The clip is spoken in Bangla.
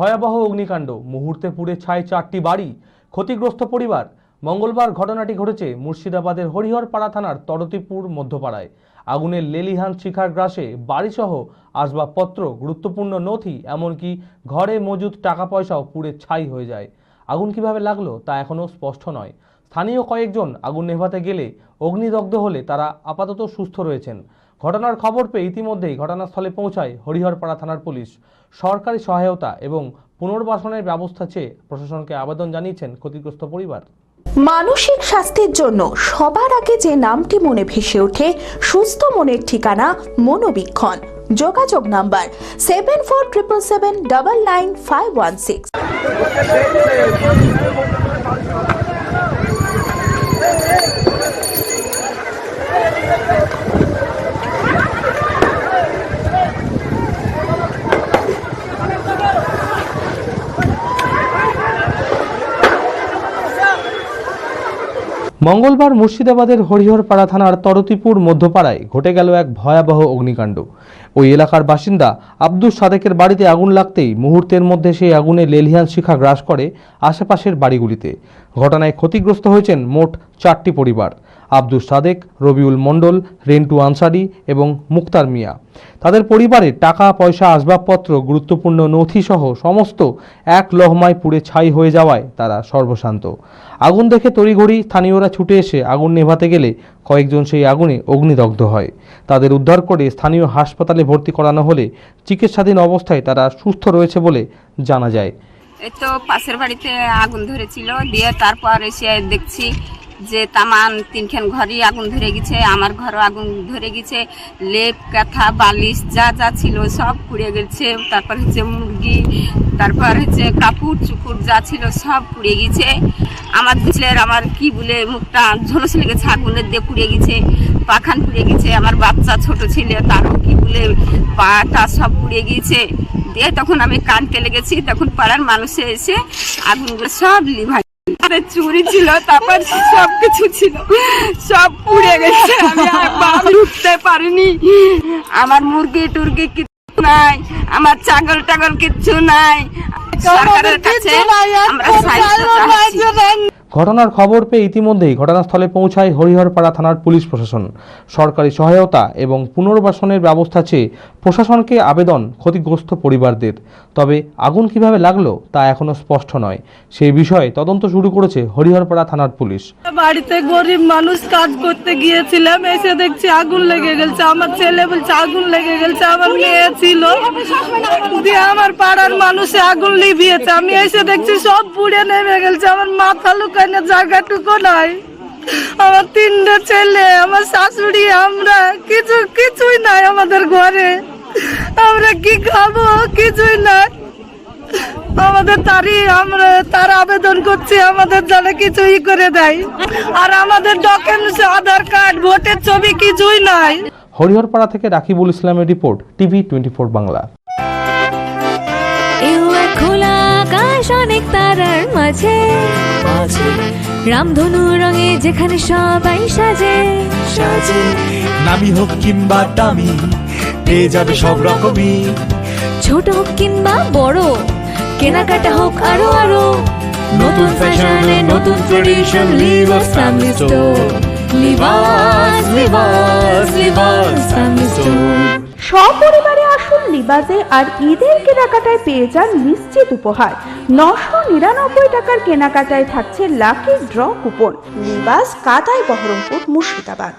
ভয়াবহ অগ্নিকাণ্ড। মুহূর্তে পুড়ে ছায় চারটি বাড়ি। ক্ষতিগ্রস্ত পরিবার। মঙ্গলবার ঘটনাটি ঘটেছে মুর্শিদাবাদের হরিহরপাড়া থানার তরতিপুর মধ্যপাড়ায়। আগুনের লেলিহান শিখার গ্রাসে বাড়িসহ আসবাবপত্র, গুরুত্বপূর্ণ নথি, এমনকি ঘরে মজুদ টাকা পয়সাও পুড়ে ছাই হয়ে যায়। আগুন কীভাবে লাগল তা এখনও স্পষ্ট নয়। স্থানীয় কয়েকজন আগুন নেভাতে গেলে অগ্নিদগ্ধ হলে তারা আপাতত সুস্থ রয়েছেন। ঘটনার খবর পেয়ে ইতিমধ্যেই ঘটনাস্থলে পৌঁছায় হরিহরপাড়া থানার পুলিশ। সরকারি সহায়তা এবং পুনর্বাসনের ব্যবস্থা চেয়ে প্রশাসনকে আবেদন জানিয়েছেন ক্ষতিগ্রস্ত পরিবার। মানসিক স্বাস্থ্যের জন্য সবার আগে যে নামটি মনে ভেসে ওঠে, সুস্থ মনের ঠিকানা মনোবীক্ষণ। যোগাযোগ number seven four triple seven double nine five one six. মঙ্গলবার মুর্শিদাবাদের হরিহরপাড়া থানার তরতিপুর মধ্যপাড়ায় ঘটে গেল এক ভয়াবহ অগ্নিকাণ্ড। ওই এলাকার বাসিন্দা আব্দুস সাদেকের বাড়িতে আগুন লাগতেই মুহূর্তের মধ্যে সেই আগুনে লেলিহান শিখা গ্রাস করে আশেপাশের বাড়িগুলিতে। ঘটনায় ক্ষতিগ্রস্ত হয়েছেন মোট চারটি পরিবার। আব্দুস সাদেক, রবিউল মণ্ডল, রেন্টু আনসারি এবং মুক্তার মিয়া। তাদের পরিবারে টাকা, পয়সা, আসবাবপত্র, গুরুত্বপূর্ণ নথিসহ সমস্ত এক লহমায় পুড়ে ছাই হয়ে যাওয়ায় তারা সর্বশান্ত। আগুন দেখে তড়িঘড়ি স্থানীয়রা ছুটে এসে আগুন নেভাতে গেলে কয়েকজন সেই আগুনে অগ্নিদগ্ধ হয়। তাদের উদ্ধার করে স্থানীয় হাসপাতালে ভর্তি করানো হলে চিকিৎসাধীন অবস্থায় তারা সুস্থ রয়েছে বলে জানা যায়। এই তো পাশের বাড়িতে আগুন ধরেছিল। দিয়ে তারপর এসে দেখছি যে তামান তিনখান ঘরই আগুন ধরে গেছে, আমার ঘরও আগুন ধরে গেছে। লেপ কাঁথা বালিশ, যা যা ছিল সব পুড়ে গেছে। তারপর হচ্ছে মুরগি, তারপর হচ্ছে কাপড় চুপুর যা ছিল সব পুড়ে গেছে। আমার ছেলের আমার কি বলে মুখটা ঝলসে লেগেছে আগুনের দিয়ে পুড়ে গেছে, পাখান পুড়ে গেছে। আমার বাচ্চা ছোট ছেলে, তারও কি বলে পাটা সব পুড়ে গিয়েছে দিয়ে তখন আমি কানতে লেগেছি, তখন পাড়ার মানুষে এসে আগুনগুলো সব লিভাই আরে চুরি ছিল তারপর সব কিছু ছিল সব পুড়ে গেছে। আমি আর উঠতে পারিনি। আমার মুরগি টুরগি কিছু নাই আমার ছাগল টাগল কিচ্ছু নাই। সরকারের কাছে আমরা সাহায্য চাচ্ছি। ঘটনার খবর পেয়ে ইতিমধ্যেই ঘটনাস্থলে পৌঁছায় হরিহরপাড়া থানার পুলিশ প্রশাসন। সরকারি সহায়তা এবং পুনর্বাসনের ব্যবস্থা চেয়ে প্রশাসনকে আবেদন ক্ষতিগ্রস্ত পরিবারদের। তবে আগুন কীভাবে লাগল তা এখনও স্পষ্ট নয়। সেই বিষয়ে তদন্ত শুরু করেছে হরিহরপাড়া থানার পুলিশ। বাড়িতে গরিব মানুষ কাজ করতে গিয়েছিলাম, এসে দেখছি আগুন লেগে গেছে। আমার ছেলে বলছে, আগুন লেগে গেছে, আমার মেয়ে ছিল। দিয়ে আমার পাড়ার মানুষে আগুন লিভিয়েছে আমি এসে দেখছি সব পুড়ে নেমে গেছে, আমার মাথা লুকানোর জায়গাটুকু নাই। আমার তিনটে ছেলে, আমার শাশুড়ি, আমরা কিছু, কিছুই নাই আমাদের ঘরে। আমরা কি খাব, কিছুই নাই। আমাদের তারই আমরা তার আবেদন করছি, আমাদের যেন কিছু ই করে দেয়। আর আমাদের ডকুমেন্টস আধার কার্ড, ভোটের ছবি কিছুই নাই। হরিহরপাড়া থেকে রাকিবুল ইসলামের রিপোর্ট, টিভি টোয়েন্টি বাংলা। অনেক তারার মাঝে। রামধনু রঙে যেখানে সবাই সাজে। সাজে। নামি হোক কিংবা দামি পেয়ে যাবে সব রকমই। ছোট হোক কিংবা বড় কেনাকাটা হোক আরও আরও। নতুন ফ্যাশনে নতুন tradition livers family store livers livers livers family store সপরিবারে আসুন লিবাজে আর ঈদের কেনাকাটায় পেয়ে যান নিশ্চিত উপহার। নশো নিরানব্বই টাকার কেনাকাটায় থাকছে লাকি ড্র কুপন নিবাস কাদায় বহরমপুর মুর্শিদাবাদ।